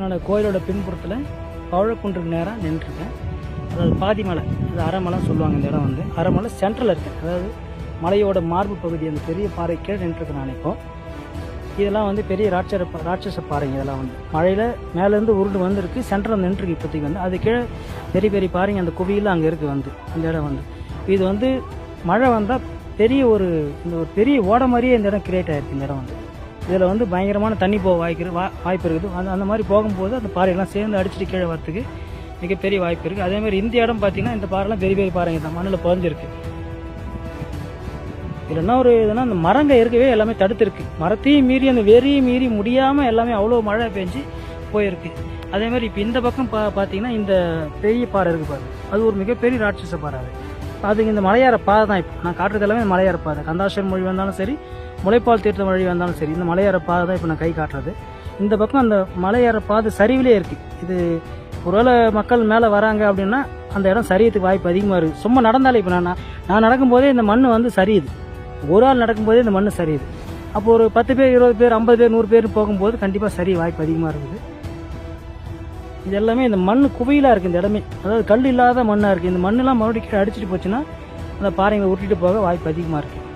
இப்போ கோயிலோட பின்புறத்தில் பவழக்குன்றுக்கு நேராக நின்றுருக்கேன். அதாவது பாதி மலை அது அரைமலைன்னு சொல்லுவாங்க இந்த இடம் வந்து. அரைமலை சென்ட்ரலில் இருக்கேன் அதாவது மலையோட மார்பு பகுதி அந்த பெரிய பாறை கீழே நின்றுருக்கேன் நான் இப்போ. இதெல்லாம் வந்து பெரிய ராட்சர ராட்சச பாறைங்க இதெல்லாம் வந்து. மழையில் மேலேருந்து உருண்டு வந்திருக்கு சென்ட்ரல் நின்றுருக்கு இப்போதைக்கு வந்து. அது கீழே பெரிய பெரிய பாறைங்க அந்த குவியில் அங்கே இருக்குது வந்து அந்த இடம் வந்து. இது வந்து மழை வந்தால் பெரிய ஒரு இந்த ஒரு பெரிய ஓட மாதிரியே இந்த இடம் கிரியேட் ஆகிருக்கு இந்த இடம் வந்து. இதில் வந்து பயங்கரமான தண்ணி போக வாய்க்கு வா வாய்ப்பு இருக்குது. அந்த அந்த மாதிரி போகும்போது அந்த பாறையெல்லாம் சேர்ந்து அடிச்சுட்டு கீழே வரத்துக்கு மிகப்பெரிய வாய்ப்பு இருக்குது. அதே மாதிரி இந்த இடம் பார்த்தீங்கன்னா இந்த பாறைலாம் பெரிய பெரிய பாறைங்க தான். மண்ணில் பதிஞ்சிருக்கு. இதில் என்ன ஒரு இதுனா அந்த மரங்க இருக்கவே எல்லாமே தடுத்துருக்கு. மரத்தையும் மீறி அந்த வெறியும் மீறி முடியாமல் எல்லாமே அவ்வளோ மழை பெஞ்சு போயிருக்கு. அதே மாதிரி இப்போ இந்த பக்கம் பா பார்த்தீங்கன்னா இந்த பெரிய பாறை இருக்குது பாரு அது ஒரு மிகப்பெரிய ராட்சச பாறை அது. அதுக்கு இந்த மலையாற பாதை தான் இப்போ. நான் காட்டுறது எல்லாமே மலையார பாதை. கந்தாசன் மொழி வந்தாலும் சரி முளைப்பால் தீர்த்த மொழி வந்தாலும் சரி இந்த மலையார பாதை தான் இப்போ நான் கை காட்டுறது. இந்த பக்கம் அந்த மலையார பாதை சரிவிலே இருக்குது இது ஒருவேளை மக்கள் மேலே வராங்க அப்படின்னா அந்த இடம் சரியத்துக்கு வாய்ப்பு அதிகமாக இருக்குது சும்மா நடந்தாலே இப்போ நான் நான் நடக்கும்போதே இந்த மண் வந்து சரியுது. ஒரு ஆள் நடக்கும்போதே இந்த மண் சரியுது. அப்போ ஒரு பத்து பேர் இருபது பேர் ஐம்பது பேர் நூறு பேர் போகும்போது கண்டிப்பாக சரி வாய்ப்பு அதிகமாக இருக்குது. இது எல்லாமே இந்த மண் குவையிலாக இருக்குது இந்த இடமே. அதாவது கல் இல்லாத மண்ணாக இருக்குது இந்த மண்ணெல்லாம் மறுபடியும் கீழே அடிச்சிட்டு போச்சுன்னா அந்த பாறைங்களை உருட்டிட்டு போக வாய்ப்பு அதிகமாக இருக்குது